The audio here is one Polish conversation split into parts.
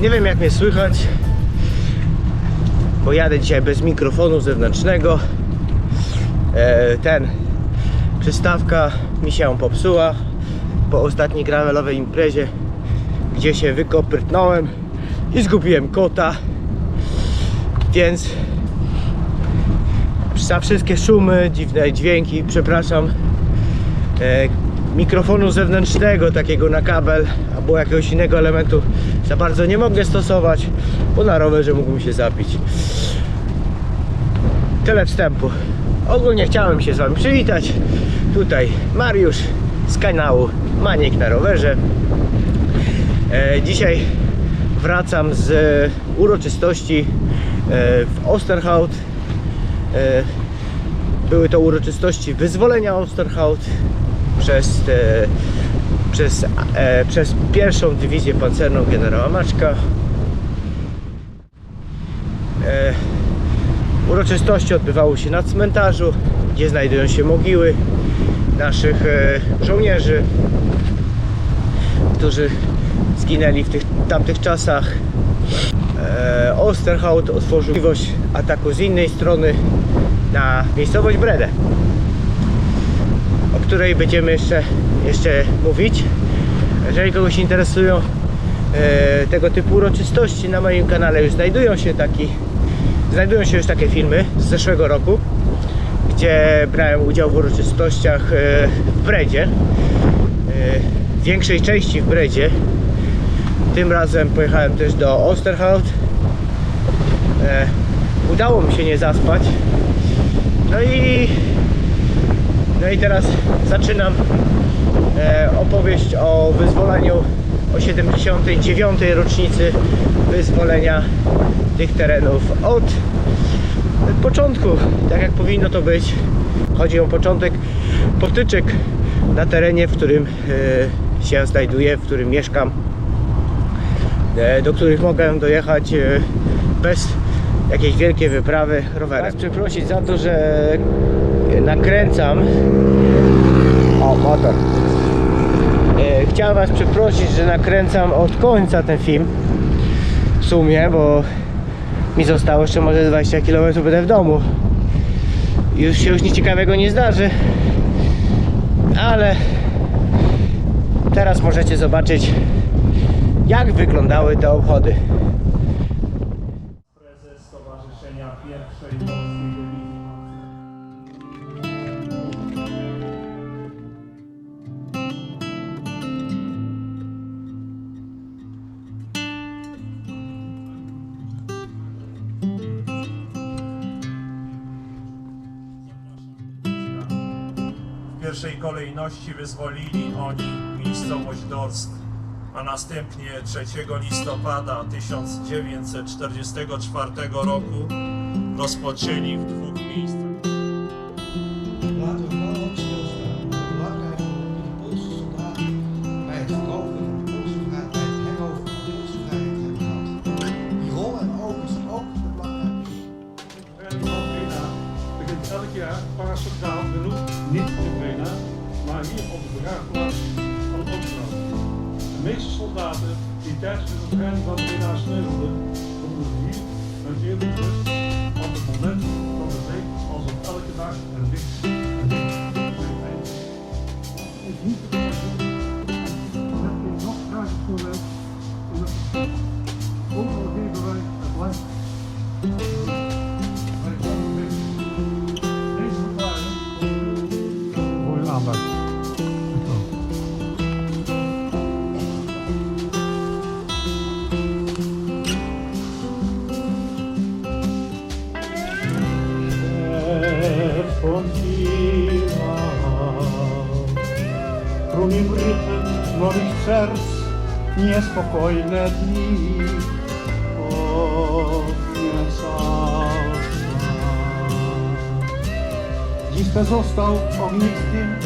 Nie wiem jak mnie słychać, bo jadę dzisiaj bez mikrofonu zewnętrznego. E, ten przystawka mi się popsuła po ostatniej gravelowej imprezie, gdzie się wykoprytnąłem i zgubiłem kota. Więc za wszystkie szumy, dziwne dźwięki, przepraszam. Mikrofonu zewnętrznego, takiego na kabel, albo jakiegoś innego elementu za bardzo nie mogę stosować, bo na rowerze mógłbym się zapić. Tyle wstępu. Ogólnie chciałem się z Wami przywitać. Tutaj Mariusz z kanału Maniek na rowerze. E, dzisiaj wracam z uroczystości e, w Osterhout. E, były to uroczystości wyzwolenia Osterhout przez, e, przez, e, przez pierwszą dywizję pancerną generała Maczka. E, uroczystości odbywały się na cmentarzu, gdzie znajdują się mogiły naszych e, żołnierzy, którzy zginęli w tych tamtych czasach. E, Osterhout otworzył możliwość ataku z innej strony na miejscowość Bredę, o której będziemy jeszcze, jeszcze mówić. Jeżeli kogoś interesują e, tego typu uroczystości, na moim kanale już znajdują się taki, znajdują się już takie filmy z zeszłego roku, gdzie brałem udział w uroczystościach e, w Bredzie. E, w większej części w Bredzie. Tym razem pojechałem też do Osterhout. E, udało mi się nie zaspać. No i no i teraz zaczynam e, opowieść o wyzwoleniu o 79. rocznicy wyzwolenia tych terenów od początku, tak jak powinno to być. Chodzi o początek potyczek na terenie, w którym e, się znajduję, w którym mieszkam, e, do których mogę dojechać bez jakiejś wielkiej wyprawy rowerem. Chcę przeprosić za to, że nakręcam. O, motor. E, Chciałem Was przeprosić, że nakręcam od końca ten film. W sumie, bo mi zostało jeszcze może 20 km będę w domu. Już się już nic ciekawego nie zdarzy. Ale teraz możecie zobaczyć jak wyglądały te obchody. Pierwszej kolejności wyzwolili oni miejscowość Dorsk, a następnie 3 listopada 1944 roku rozpoczęli w dwóch miejscach. Elk jaar paracentraal genoeg, niet in Breda, maar hier op de begraafplaats van Oostland. De meeste soldaten die tijdens de training van Breda sneuvelden, vonden hier een eerlijk rust op het moment van de week als op elke dag een licht en licht moich serc, niespokojne dni. Odniecał Dziś te został ognistym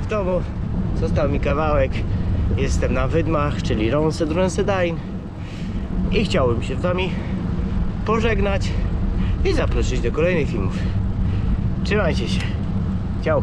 w domu. Został mi kawałek. Jestem na Wydmach, czyli Ronse Dronsedain. I chciałbym się z wami pożegnać i zaprosić do kolejnych filmów. Trzymajcie się. Ciao.